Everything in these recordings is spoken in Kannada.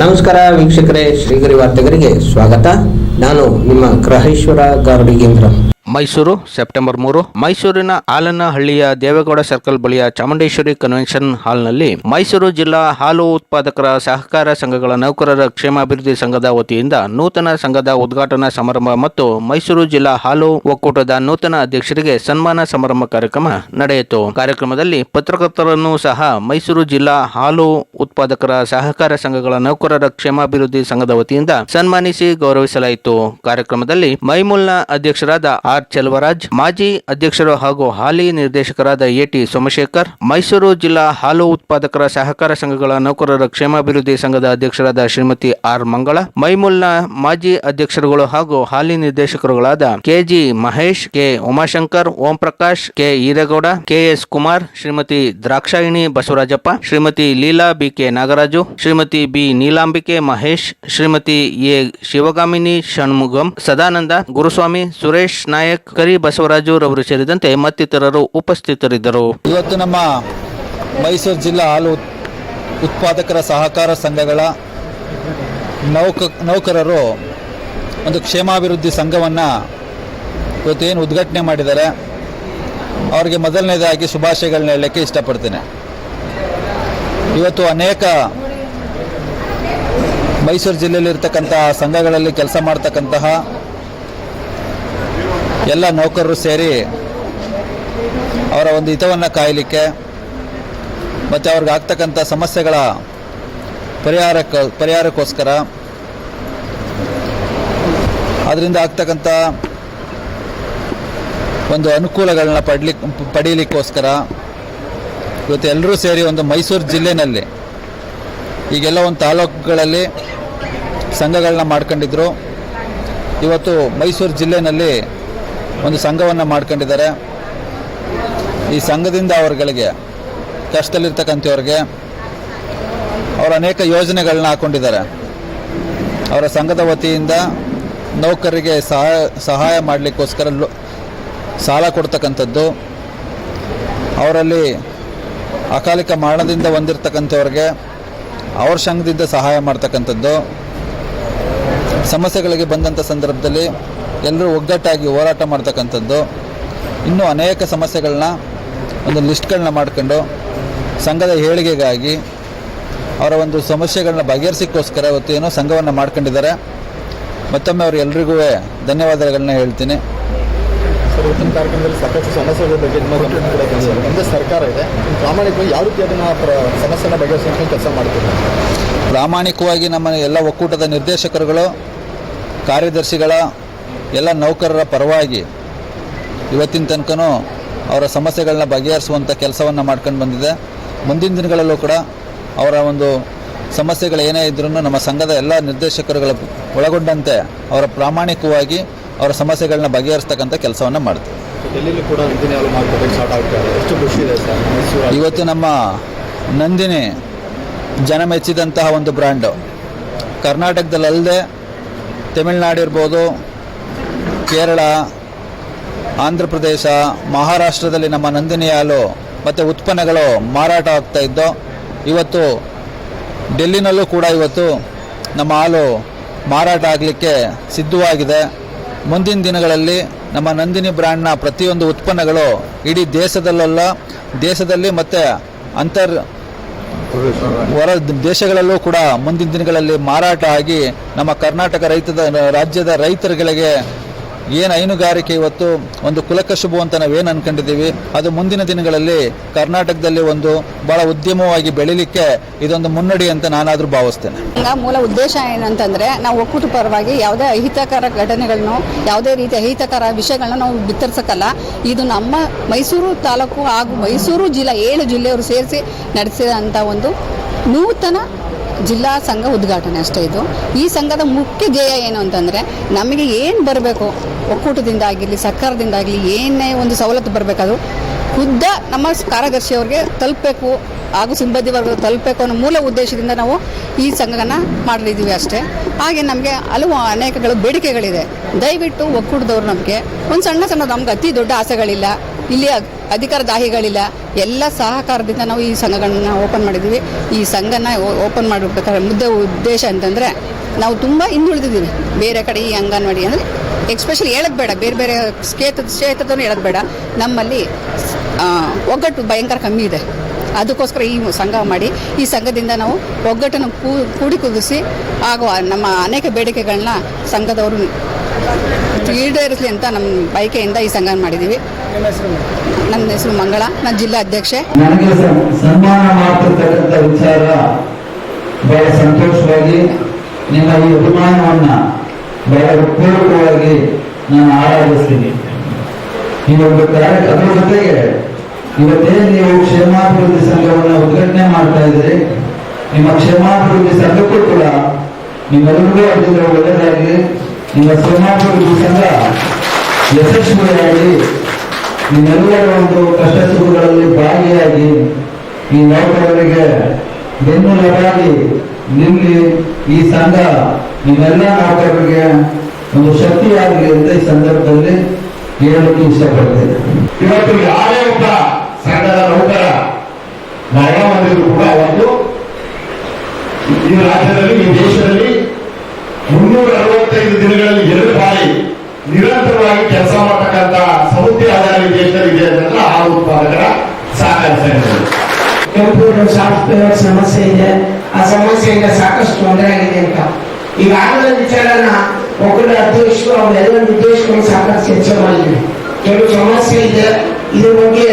ನಮಸ್ಕಾರ ವೀಕ್ಷಕರೇ, ಶ್ರೀಗರಿ ವಾರ್ತೆಗರಿಗೆ ಸ್ವಾಗತ. ನಾನು ನಿಮ್ಮ ಗ್ರಹೇಶ್ವರ ಗಾರ್ಡಿಗೇಂದ್ರ ಮೈಸೂರು, ಸೆಪ್ಟೆಂಬರ್ ಮೂರು. ಮೈಸೂರಿನ ಆಲನಹಳ್ಳಿಯ ದೇವೇಗೌಡ ಸರ್ಕಲ್ ಬಳಿಯ ಚಾಮುಂಡೇಶ್ವರಿ ಕನ್ವೆನ್ಷನ್ ಹಾಲ್ನಲ್ಲಿ ಮೈಸೂರು ಜಿಲ್ಲಾ ಹಾಲು ಉತ್ಪಾದಕರ ಸಹಕಾರ ಸಂಘಗಳ ನೌಕರರ ಕ್ಷೇಮಾಭಿವೃದ್ಧಿ ಸಂಘದ ವತಿಯಿಂದ ನೂತನ ಸಂಘದ ಉದ್ಘಾಟನಾ ಸಮಾರಂಭ ಮತ್ತು ಮೈಸೂರು ಜಿಲ್ಲಾ ಹಾಲು ಒಕ್ಕೂಟದ ನೂತನ ಅಧ್ಯಕ್ಷರಿಗೆ ಸನ್ಮಾನ ಸಮಾರಂಭ ಕಾರ್ಯಕ್ರಮ ನಡೆಯಿತು. ಕಾರ್ಯಕ್ರಮದಲ್ಲಿ ಪತ್ರಕರ್ತರನ್ನು ಸಹ ಮೈಸೂರು ಜಿಲ್ಲಾ ಹಾಲು ಉತ್ಪಾದಕರ ಸಹಕಾರ ಸಂಘಗಳ ನೌಕರರ ಕ್ಷೇಮಾಭಿವೃದ್ಧಿ ಸಂಘದ ವತಿಯಿಂದ ಸನ್ಮಾನಿಸಿ ಗೌರವಿಸಲಾಯಿತು. ಕಾರ್ಯಕ್ರಮದಲ್ಲಿ ಮೈಮೂಲ್ನ ಅಧ್ಯಕ್ಷರಾದ ಆರ್ ಚೆಲುವರಾಜ್, ಮಾಜಿ ಅಧ್ಯಕ್ಷರು ಹಾಗೂ ಹಾಲಿ ನಿರ್ದೇಶಕರಾದ ಎಟಿ ಸೋಮಶೇಖರ್, ಮೈಸೂರು ಜಿಲ್ಲಾ ಹಾಲು ಉತ್ಪಾದಕರ ಸಹಕಾರ ಸಂಘಗಳ ನೌಕರರ ಕ್ಷೇಮಾಭಿವೃದ್ಧಿ ಸಂಘದ ಅಧ್ಯಕ್ಷರಾದ ಶ್ರೀಮತಿ ಆರ್ ಮಂಗಳ, ಮೈಮೂಲ್ನ ಮಾಜಿ ಅಧ್ಯಕ್ಷರುಗಳು ಹಾಗೂ ಹಾಲಿ ನಿರ್ದೇಶಕರುಗಳಾದ KG Mahesh, K Umashankar, Om Prakash, K Iregowda KS Kumar, Shrimati Drakshayini Basavarajappa, Shrimati Leela BK Nagaraju, Shrimati B Neelambike Mahesh, Shrimati A. Shivagamini, Shanmugam, Sadananda, Guruswamy, Suresh Nayak, Kari Basavaraju ರವರು ಸೇರಿದಂತೆ ಮತ್ತಿತರರು ಉಪಸ್ಥಿತರಿದ್ದರು. ಇವತ್ತು ನಮ್ಮ ಮೈಸೂರು ಜಿಲ್ಲಾ ಹಾಲು ಉತ್- ಉತ್ಪಾದಕರ ಸಹಕಾರ ಸಂಘಗಳ ನೌಕ, ನೌಕರರು ಒಂದು ಕ್ಷೇಮಾಭಿವೃದ್ಧಿ ಸಂಘವನ್ನು ಇವತ್ತೇನು ಉದ್ಘಾಟನೆ ಮಾಡಿದ್ದಾರೆ. ಅವರಿಗೆ ಮೊದಲನೇದಾಗಿ ಶುಭಾಶಯಗಳನ್ನ ಹೇಳಲಿಕ್ಕೆ ಇಷ್ಟಪಡ್ತೇನೆ. ಇವತ್ತು ಅನೇಕ ಮೈಸೂರು ಜಿಲ್ಲೆಯಲ್ಲಿರ್ತಕ್ಕಂಥ ಸಂಘಗಳಲ್ಲಿ ಕೆಲಸ ಮಾಡ್ತಕ್ಕಂತಹ ಎಲ್ಲ ನೌಕರರು ಸೇರಿ ಅವರ ಒಂದು ಹಿತವನ್ನು ಕಾಯಲಿಕ್ಕೆ ಮತ್ತು ಅವ್ರಿಗೆ ಆಗ್ತಕ್ಕಂಥ ಸಮಸ್ಯೆಗಳ ಪರಿಹಾರಕ್ಕೆ ಪರಿಹಾರಕ್ಕೋಸ್ಕರ ಅದರಿಂದ ಆಗ್ತಕ್ಕಂಥ ಒಂದು ಅನುಕೂಲಗಳನ್ನ ಪಡ್ಲಿಕ್ಕೆ ಪಡೀಲಿಕ್ಕೋಸ್ಕರ ಇವತ್ತು ಎಲ್ಲರೂ ಸೇರಿ ಒಂದು ಮೈಸೂರು ಜಿಲ್ಲೆನಲ್ಲಿ ಈಗೆಲ್ಲ ಒಂದು ತಾಲೂಕುಗಳಲ್ಲಿ ಸಂಘಗಳನ್ನ ಮಾಡ್ಕೊಂಡಿದ್ರು. ಇವತ್ತು ಮೈಸೂರು ಜಿಲ್ಲೆನಲ್ಲಿ ಒಂದು ಸಂಘವನ್ನು ಮಾಡ್ಕೊಂಡಿದ್ದಾರೆ. ಈ ಸಂಘದಿಂದ ಅವರುಗಳಿಗೆ, ಕಷ್ಟದಲ್ಲಿರ್ತಕ್ಕಂಥವ್ರಿಗೆ ಅವರು ಅನೇಕ ಯೋಜನೆಗಳನ್ನ ಹಾಕೊಂಡಿದ್ದಾರೆ. ಅವರ ಸಂಘದ ವತಿಯಿಂದ ನೌಕರರಿಗೆ ಸಹಾಯ ಸಹಾಯ ಮಾಡಲಿಕ್ಕೋಸ್ಕರ ಸಾಲ ಕೊಡ್ತಕ್ಕಂಥದ್ದು. ಅವರಲ್ಲಿ ಅಕಾಲಿಕ ಮರಣದಿಂದ ಹೊಂದಿರತಕ್ಕಂಥವ್ರಿಗೆ ಅವ್ರ ಸಂಘದಿಂದ ಸಹಾಯ ಮಾಡ್ತಕ್ಕಂಥದ್ದು, ಸಮಸ್ಯೆಗಳಿಗೆ ಬಂದಂಥ ಸಂದರ್ಭದಲ್ಲಿ ಎಲ್ಲರೂ ಒಗ್ಗಟ್ಟಾಗಿ ಹೋರಾಟ ಮಾಡ್ತಕ್ಕಂಥದ್ದು. ಇನ್ನೂ ಅನೇಕ ಸಮಸ್ಯೆಗಳನ್ನ ಒಂದು ಲಿಸ್ಟ್ಗಳನ್ನ ಮಾಡ್ಕೊಂಡು, ಸಂಘದ ಏಳಿಗೆಗಾಗಿ ಅವರ ಒಂದು ಸಮಸ್ಯೆಗಳನ್ನ ಬಗೆಹರಿಸಿಕ್ಕೋಸ್ಕರ ಇವತ್ತು ಏನೋ ಸಂಘವನ್ನು ಮಾಡ್ಕೊಂಡಿದ್ದಾರೆ. ಮತ್ತೊಮ್ಮೆ ಅವ್ರು ಎಲ್ರಿಗೂ ಧನ್ಯವಾದಗಳನ್ನ ಹೇಳ್ತೀನಿ. ಸರ್ ಇವತ್ತಿನ ಕಾರ್ಯಕ್ರಮದಲ್ಲಿ ಸಾಕಷ್ಟು ಸಮಸ್ಯೆಗಳ ಬಗ್ಗೆ ನಿಮ್ಮ ಸರ್ಕಾರ ಇದೆ. ಪ್ರಾಮಾಣಿಕವಾಗಿ ಯಾವ ರೀತಿ ಅದನ್ನು ಸಮಸ್ಯೆನ ಬಗೆಹರಿಸೋಕೆ ಕೆಲಸ ಮಾಡ್ತೀವಿ ಪ್ರಾಮಾಣಿಕವಾಗಿ ನಮ್ಮ ಎಲ್ಲ ಒಕ್ಕೂಟದ ನಿರ್ದೇಶಕರುಗಳು ಕಾರ್ಯದರ್ಶಿಗಳ ಎಲ್ಲ ನೌಕರರ ಪರವಾಗಿ ಇವತ್ತಿನ ತನಕನೂ ಅವರ ಸಮಸ್ಯೆಗಳನ್ನ ಬಗೆಹರಿಸುವಂಥ ಕೆಲಸವನ್ನು ಮಾಡ್ಕೊಂಡು ಬಂದಿದೆ. ಮುಂದಿನ ದಿನಗಳಲ್ಲೂ ಕೂಡ ಅವರ ಒಂದು ಸಮಸ್ಯೆಗಳು ಏನೇ ಇದ್ರೂ ನಮ್ಮ ಸಂಘದ ಎಲ್ಲ ನಿರ್ದೇಶಕರುಗಳ ಒಳಗೊಂಡಂತೆ ಅವರ ಪ್ರಾಮಾಣಿಕವಾಗಿ ಅವರ ಸಮಸ್ಯೆಗಳನ್ನ ಬಗೆಹರಿಸ್ತಕ್ಕಂಥ ಕೆಲಸವನ್ನು ಮಾಡ್ತೀವಿ. ಇವತ್ತು ನಮ್ಮ ನಂದಿನಿ ಜನ ಮೆಚ್ಚಿದಂತಹ ಒಂದು ಬ್ರ್ಯಾಂಡು ಕರ್ನಾಟಕದಲ್ಲದೆ ತಮಿಳ್ನಾಡು ಇರ್ಬೋದು ಕೇರಳ ಆಂಧ್ರ ಪ್ರದೇಶ ಮಹಾರಾಷ್ಟ್ರದಲ್ಲಿ ನಮ್ಮ ನಂದಿನಿ ಹಾಲು ಮತ್ತು ಉತ್ಪನ್ನಗಳು ಮಾರಾಟ ಆಗ್ತಾ ಇದ್ದೋ ಇವತ್ತು ಡೆಲ್ಲಿನಲ್ಲೂ ಕೂಡ ಇವತ್ತು ನಮ್ಮ ಹಾಲು ಮಾರಾಟ ಆಗಲಿಕ್ಕೆ ಸಿದ್ಧವಾಗಿದೆ. ಮುಂದಿನ ದಿನಗಳಲ್ಲಿ ನಮ್ಮ ನಂದಿನಿ ಬ್ರ್ಯಾಂಡ್ನ ಪ್ರತಿಯೊಂದು ಉತ್ಪನ್ನಗಳು ಇಡೀ ದೇಶದಲ್ಲೆಲ್ಲ, ದೇಶದಲ್ಲಿ ಮತ್ತು ಅಂತರ್ ಹೊರ ದೇಶಗಳಲ್ಲೂ ಕೂಡ ಮುಂದಿನ ದಿನಗಳಲ್ಲಿ ಮಾರಾಟ ಆಗಿ ನಮ್ಮ ಕರ್ನಾಟಕ ರೈತದ, ರಾಜ್ಯದ ರೈತರುಗಳಿಗೆ ಏನು ಹೈನುಗಾರಿಕೆ ಇವತ್ತು ಒಂದು ಕುಲಕಶುಭು ಅಂತ ನಾವೇನು ಅನ್ಕೊಂಡಿದ್ದೀವಿ? ಅದು ಮುಂದಿನ ದಿನಗಳಲ್ಲಿ ಕರ್ನಾಟಕದಲ್ಲಿ ಒಂದು ಬಹಳ ಉದ್ಯಮವಾಗಿ ಬೆಳಿಲಿಕ್ಕೆ ಇದೊಂದು ಮುನ್ನಡಿ ಅಂತ ನಾನಾದರೂ ಭಾವಿಸ್ತೇನೆ. ಮೂಲ ಉದ್ದೇಶ ಏನಂತಂದ್ರೆ ನಾವು ಒಕ್ಕೂಟ ಪರವಾಗಿ ಯಾವುದೇ ಅಹಿತಕರ ಘಟನೆಗಳನ್ನು, ಯಾವುದೇ ರೀತಿಯ ಅಹಿತಕರ ವಿಷಯಗಳನ್ನ ನಾವು ಬಿತ್ತರಿಸಕ್ಕಲ್ಲ. ಇದು ನಮ್ಮ ಮೈಸೂರು ತಾಲೂಕು ಹಾಗೂ ಮೈಸೂರು ಜಿಲ್ಲಾ ಏಳು ಜಿಲ್ಲೆಯವರು ಸೇರಿಸಿ ನಡೆಸಿದಂಥ ಒಂದು ನೂತನ ಜಿಲ್ಲಾ ಸಂಘ ಉದ್ಘಾಟನೆ ಅಷ್ಟೇ ಇದು. ಈ ಸಂಘದ ಮುಖ್ಯ ಧ್ಯೇಯ ಏನು ಅಂತಂದರೆ ನಮಗೆ ಏನು ಬರಬೇಕು? ಒಕ್ಕೂಟದಿಂದ ಆಗಿರಲಿ, ಸರ್ಕಾರದಿಂದ ಆಗಲಿ ಏನೇ ಒಂದು ಸವಲತ್ತು ಬರಬೇಕಾದ್ರೂ ಖುದ್ದ ನಮ್ಮ ಕಾರ್ಯದರ್ಶಿಯವ್ರಿಗೆ ತಲುಪಬೇಕು, ಹಾಗೂ ಸಿಬ್ಬಂದಿ ವರ್ಗ ತಲುಪಬೇಕು ಅನ್ನೋ ಮೂಲ ಉದ್ದೇಶದಿಂದ ನಾವು ಈ ಸಂಘನ ಮಾಡಿದ್ದೀವಿ ಅಷ್ಟೇ. ಹಾಗೆ ನಮಗೆ ಹಲವು ಅನೇಕಗಳು ಬೇಡಿಕೆಗಳಿದೆ. ದಯವಿಟ್ಟು ಒಕ್ಕೂಟದವ್ರು ನಮಗೆ, ಒಂದು ಸಣ್ಣ ಸಣ್ಣ ನಮ್ಗೆ ಅತಿ ದೊಡ್ಡ ಆಸೆಗಳಿಲ್ಲ. ಇಲ್ಲಿ ಅಧಿಕಾರದಾಹಿಗಳಿಲ್ಲ ಎಲ್ಲ ಸಹಕಾರದಿಂದ ನಾವು ಈ ಸಂಘಗಳನ್ನ ಓಪನ್ ಮಾಡಿದ್ದೀವಿ. ಈ ಸಂಘನ ಓಪನ್ ಮಾಡಬೇಕಾದ್ರೆ ಮುದ್ದೆ ಉದ್ದೇಶ ಅಂತಂದರೆ ನಾವು ತುಂಬ ಹಿಂದುಳಿದಿದ್ದೀವಿ. ಬೇರೆ ಕಡೆ ಈ ಅಂಗನವಾಡಿ ಅಂದರೆ ಎಕ್ಸ್ಪೆಷಲಿ ಹೇಳೋದು ಬೇಡ. ಬೇರೆ ಬೇರೆ ಕ್ಷೇತ್ರ ಕ್ಷೇತ್ರದನ್ನು ಹೇಳೋದು ಬೇಡ. ನಮ್ಮಲ್ಲಿ ಒಗ್ಗಟ್ಟು ಭಯಂಕರ ಕಮ್ಮಿ ಇದೆ. ಅದಕ್ಕೋಸ್ಕರ ಈ ಸಂಘ ಮಾಡಿ, ಈ ಸಂಘದಿಂದ ನಾವು ಒಗ್ಗಟ್ಟನ್ನು ಕೂಡಿ ಕುದಿಸಿ, ಆಗುವ ನಮ್ಮ ಅನೇಕ ಬೇಡಿಕೆಗಳನ್ನ ಸಂಘದವರು ಈಡೇರಿಸಲಿ ಅಂತ ನಮ್ಮ ಬೈಕೆಯಿಂದ ಈ ಸಂಘ ಮಾಡಿದ್ದೀವಿ. ನನ್ನ ಹೆಸರು ಮಂಗಳ ನನ್ನ ಜಿಲ್ಲಾ ಅಧ್ಯಕ್ಷೆ. ನನಗೆ ಸನ್- ಸನ್ಮಾನ ಮಾಡ್ತಿರ್ತಕ್ಕಂಥ ವಿಚಾರ ಬಹಳ ಸಂತೋಷವಾಗಿ ನಿಮ್ಮ ಈ ಅಭಿಮಾನವನ್ನ ಬಹಳ ಉಪಯೋಗವಾಗಿ ನಾನು ಆರಾಧಿಸ್ತೀನಿ. ಈ ಒಂದು ಅದ್ರ ಜೊತೆಗೆ ಇವತ್ತೇನು ನೀವು ಕ್ಷೇಮಾಭಿವೃದ್ಧಿ ಸಂಘವನ್ನು ಉದ್ಘಾಟನೆ ಮಾಡ್ತಾ ಇದ್ದೀರಿ. ನಿಮ್ಮ ಕ್ಷೇಮಾಭಿವೃದ್ಧಿ ಸಂಘಕ್ಕೂ ಕೂಡ ನಿಮ್ಮೆಲ್ಲರಿಗೂ ಅದರಿಂದ ಒಳ್ಳೆಯದಾಗಲಿ ನಿಮ್ಮ ಕ್ಷೇಮಾಭಿವೃದ್ಧಿ ಸಂಘ ಯಶಸ್ವಿಯಾಗಿ ನಿಮ್ಮೆಲ್ಲರ ಒಂದು ಕಷ್ಟ ಸುಖಗಳಲ್ಲಿ ಭಾಗಿಯಾಗಿ ಈ ನೌಕರರಿಗೆ ಬೆನ್ನೆಲುಬಾಗಿ ನಿಲ್ಲಿ ಈ ಸಂಘ ನಿಮ್ಮೆಲ್ಲ ನೌಕರರಿಗೆ ಒಂದು ಶಕ್ತಿಯಾಗಲಿ ಅಂತ ಈ ಸಂದರ್ಭದಲ್ಲಿ ಹೇಳಲು ಇಷ್ಟಪಡ್ತೇನೆ. ಇವತ್ತು ಯಾರೇ ಒಬ್ಬ ಸಂಘದ ನೌಕರ ಹೊಂದಿದ್ರು ಕೂಡ ಒಂದು. ಈ ರಾಜ್ಯದಲ್ಲಿ, ಈ ದೇಶದಲ್ಲಿ ಮುನ್ನೂರ ಅರವತ್ತೈದು ದಿನಗಳಲ್ಲಿ ಎರಡು ಬಾರಿ ನಿರಂತರವಾಗಿ ಕೆಲಸ ಮಾಡತಕ್ಕಂತ ಸಮುದ್ರ ಆಧಾರಿತ ದೇಶದಲ್ಲಿ ಅಂತಂದ್ರೆ ಆ ಉತ್ಪಾದಕರ ಸಹಕಾರ ಕಂಪ್ಯೂಟರ್ ಸಾಫ್ಟ್ವೇರ್ ಸಮಸ್ಯೆ ಇದೆ. ಆ ಸಮಸ್ಯೆಯಿಂದ ಸಾಕಷ್ಟು ತೊಂದರೆ ಆಗಿದೆ ಅಂತ. ಈಗಾಗಲೇ ವಿಚಾರನ ಒಕ್ಕೂಟ ಅಧ್ಯಕ್ಷರು ಅವರೆಲ್ಲ ನಿರ್ದೇಶಕರು ಸಾಕಷ್ಟು ಚರ್ಚೆ ಮಾಡಿದ್ವಿ ಕೆಲವು ಸಮಸ್ಯೆ ಇದೆ. ಇದ್ರ ಬಗ್ಗೆ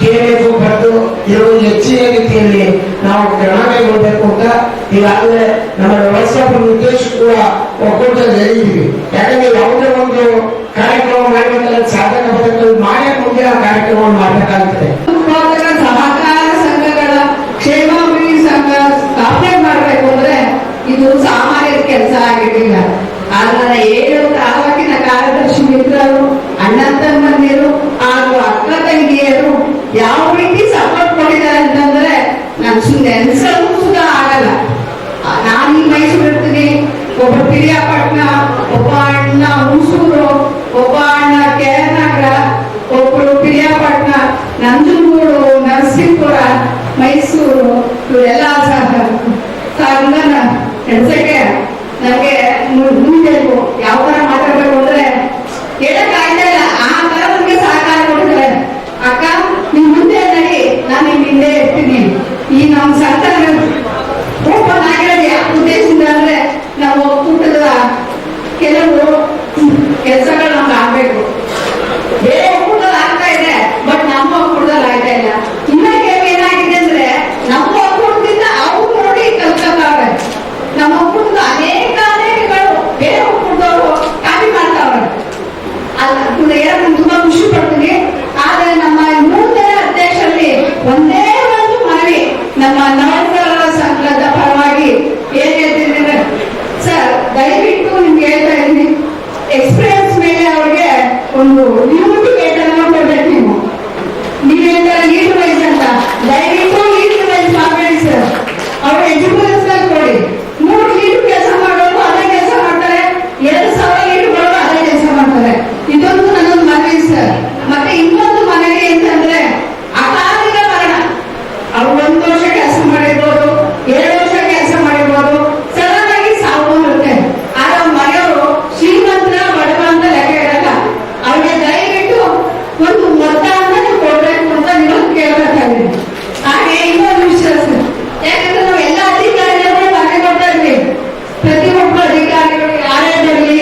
ಕೆಎಫ್ ಬರೆದು, ಇದ್ರ ಬಗ್ಗೆ ಹೆಚ್ಚಿನ ರೀತಿಯಲ್ಲಿ ನಾವು ಕ್ರಮ ಕೈಗೊಳ್ಬೇಕು ಅಂತ ಈಗಾಗಲೇ ನಮ್ಮ ವ್ಯವಸ್ಥಾಪನ ನಿರ್ದೇಶಕರು ಕೂಡ ಒಕ್ಕೂಟದಲ್ಲಿ ಹೇಳಿದ್ವಿ ಯಾಕಂದ್ರೆ ಯಾವುದೇ ಒಂದು ಕಾರ್ಯಕ್ರಮ ಮಾಡಬೇಕಾದ್ರೆ ಸಾಧನೆ ಬದಕಲ್ಲಿ ಮಾಡೇ ಮುಂದೆ ಆ ಕಾರ್ಯಕ್ರಮವನ್ನು ಮಾಡಬೇಕಾಗ್ತದೆ ಉತ್ಪಾದಕ ಸಹಕಾರ ಸಂಘಗಳ ಕ್ಷೇಮಾಭಿವೃದ್ಧಿ ಸಂಘ ಸ್ಥಾಪನೆ ಮಾಡಬೇಕು ಅಂದ್ರೆ ಇದು ಸಾಮಾನ್ಯ ಕೆಲಸ ಆಗಿರಲಿಲ್ಲ ಆದ್ರೆ ಏಳು ತಾಲೂಕಿನ ಕಾರ್ಯದರ್ಶಿ ಮಿತ್ರರು ಅಣ್ಣ ತಮ್ಮಂದಿರು ಹಾಗೂ ಅಕ್ಕ ತಂಗಿಯರು ಯಾವ ರೀತಿ ಸಪೋರ್ಟ್ ಕೊಟ್ಟಿದ್ದಾರೆ ಅಂತಂದ್ರೆ ನಾನು ಸುಮ್ಮನೆ ನೆನೆಸಲು ಸುತ ಆಗಲ್ಲ ಆ, ನಾನು ಈ ಮೈಸೂರು ಇರ್ತೀನಿ ಒಬ್ಬ ಪಿರಿಯಾಪಟ್ಟಣ ಒಬ್ಬ ಅಣ್ಣ ಹುಣಸೂರು ಒಬ್ಬ ಅಣ್ಣ ಕೆರನಗರ ಒಬ್ಬರು ಪಿರಿಯಾಪಟ್ಟಣ ನಂಜನಗೂಡು ನರಸೀಪುರ ಮೈಸೂರು ಇವರೆಲ್ಲ ಸಹ ಸಂಘನ ನಡೆಸಕ್ಕೆ ನನಗೆ ಮುಂದೆಬೇಕು ಯಾವ ತರ ಮಾತಾಡ್ಬೇಕು ಅಂದ್ರೆ ಹೇಳಕ್ ಆಗ್ತಾ ಇಲ್ಲ ಆ ತರ ನಮ್ಗೆ ಸಹಕಾರ ಕೊಡ್ತಾರೆ ಅಕ್ಕ ನಿಮ್ ಮುಂದೆ ನಡಿ ನಾನು ನಿಮ್ ಹಿಂದೆ ಇರ್ತೀನಿ ಈ ನಮ್ಮ ಸಂಘ ಓಪನ್ ಆಗಿರೋದು ಯಾವ ಉದ್ದೇಶದಿಂದ ಅಂದ್ರೆ ನಾವು ಒಕ್ಕೂಟದ ಕೆಲವು ಕೆಲಸಗಳು ನಮ್ಗೆ ಆಗ್ಬೇಕು ಬೇರೆ ಒಕ್ಕೂಟದಲ್ಲಿ ಆಗ್ತಾ ಇದೆ ಬಟ್ ನಮ್ಮ ಒಕ್ಕೂಟದಲ್ಲಿ ಆಗ್ತಾ ಇಲ್ಲ ಇನ್ನ ಕೆಲವು ಏನಾಗಿದೆ ಅಂದ್ರೆ ನಮ್ಮ ಒಕ್ಕೂಟದಿಂದ ಅವ್ರು ನೋಡಿ ಕಲ್ತ್ಕೊತಾವೆ ನಮ್ಮ ಒಕ್ಕೂಟದ ಅನೇಕ ಅನೇಕಗಳು ಬೇರೆ ಒಕ್ಕೂಟದವರು ಕಾಪಿ ಮಾಡ್ತಾವ್ರೆ ಅಲ್ಲ ಇದು ಹೇಳಕ್ ನಾನು ತುಂಬಾ ಖುಷಿ ಪಡ್ತೀನಿ ಆದ್ರೆ ನಮ್ಮ ನೂತನ ಅಧ್ಯಕ್ಷರಲ್ಲಿ ಒಂದೇ ಒಂದು ಮನವಿ ನಮ್ಮ ನವಕರರ ಸಂಘದ ಪರವಾಗಿ ಏನ್ ಹೇಳ್ತೀನಿ ಅಂದ್ರೆ ಸರ್ ದಯವಿಟ್ಟು ನಿಮ್ಗೆ ಹೇಳ್ತಾ ಇದ್ದೀನಿ ಎಕ್ಸ್ಪೀರಿಯನ್ಸ್ ಮೇಲೆ ಅವ್ರಿಗೆ ಒಂದು ಲಿಮಿಟ್ ವೇತನ ಕೊಡ್ಬೇಕು ನೀವು ನೀವ್ ಹೇಳ್ತಾರೆ ಲೀಡರ್ ವೈಸ್ ಅಂತ ದಯವಿಟ್ಟು ಲೀಡರ್ ವೈಸ್ ಮಾಡಬೇಡಿ ಸರ್ ಅವ್ರ ಎಜುಕೇಶನ್ ಕೊಡಿ ಮೂರು ಲೀಡರ್ ಕೆಲಸ ಮಾಡೋರು ಅದೇ ಕೆಲಸ ಮಾಡ್ತಾರೆ ಎರಡು ಸಾವಿರ ಲೀಡರ್ಗಳು ಅದೇ ಕೆಲಸ ಮಾಡ್ತಾರೆ ಇದೊಂದು ನನ್ನೊಂದು ಮನವಿ ಸರ್ ಮತ್ತೆ ಇನ್ನೊಂದು ಮನವಿ ಅಂತಂದ್ರೆ ಅಕಾಲಿಕ ಮರಣ ಅವ್ರು ಒಂದು ವರ್ಷ ಕೆಲಸ ಮಾಡಿರ್ಬೋದು ಎರಡು ವರ್ಷ ಕೆಲಸ ಮಾಡಿರ್ಬೋದು ಸಡನ್ ಆಗಿ ಸಾವು ಬರುತ್ತೆ ಆಗ ಮನೆಯವರು ಶ್ರೀಮಂತರ ಬಡವ ಅಂತ ಲೆಕ್ಕ ಇರಲ್ಲ ಅವ್ರಿಗೆ ದಯವಿಟ್ಟು ಒಂದು ಮೊತ್ತ ಅಂತ ನೀವು ಕೊಡ್ಬೇಕು ಅಂತ ನಿಮ್ಮನ್ನು ಕೇಳ್ಬೇಕಾಗಿದೆ ಹಾಗೆ ಇನ್ನೊಂದು ವಿಷಯ ಸರ್ ಯಾಕಂದ್ರೆ ನಾವು ಎಲ್ಲ ಅಧಿಕಾರಿಗಳು ಮನೆ ಕೊಡ್ತಾ ಇದ್ವಿ ಪ್ರತಿಯೊಬ್ಬ ಅಧಿಕಾರಿಗಳು ಯಾರೇ ಬರಲಿ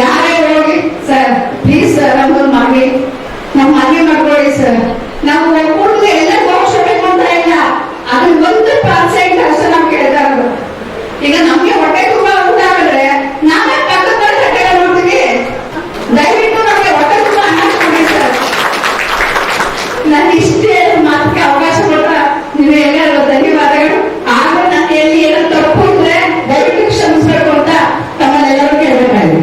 ಯಾರೇ ಹೋಗಿ ಸರ್ ಪ್ಲೀಸ್ ಸರ್ ನಮ್ಮೊಂದು ಮಾಡಿ ನಮ್ಮ ಮನೆ ಮಾಡ್ಕೊಳ್ಳಿ ಸರ್ ನಾವು ಒಕ್ಕೂಟದ ಎಲ್ಲ ಘೋಷಣೆ ಅಂತ ಇಲ್ಲ ಅದು ಒಂದು ಪರ್ಸೆಂಟ್ ಅಷ್ಟೇ ನಾವು ಕೇಳ್ತಾ ಇರೋದು ಈಗ ನಮ್ಗೆ ಹೊಟ್ಟೆ ತುಂಬಾ ಊಟ ಆಗಿದ್ರೆ ನಾವೇ ಪಕ್ಕದ ತಟ್ಟೆ ನೋಡ್ತೀವಿ ದಯವಿಟ್ಟು ನಮಗೆ ಹೊಟ್ಟೆ ತುಂಬಾ ಅನ್ನ ಕೊಡಿ ಸರ್ ನಾನು ಇಷ್ಟೇ ಮಾತಿಗೆ ಅವಕಾಶ ಕೊಟ್ಟ ನೀವು ಎಲ್ಲರೂ ಧನ್ಯವಾದಗಳು ಆದ್ರೆ ನಾನು ಎಲ್ಲಿ ಏನೋ ತಪ್ಪು ಇದ್ರೆ ದಯವಿಟ್ಟು ಕ್ಷಮಿಸ್ಬೇಕು ಅಂತ ತಮ್ಮನ್ನೆಲ್ಲರೂ ಕೇಳಬೇಕಾಗಿದೆ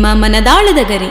ನಿಮ್ಮ ಮನದಾಳದ ಗರಿ.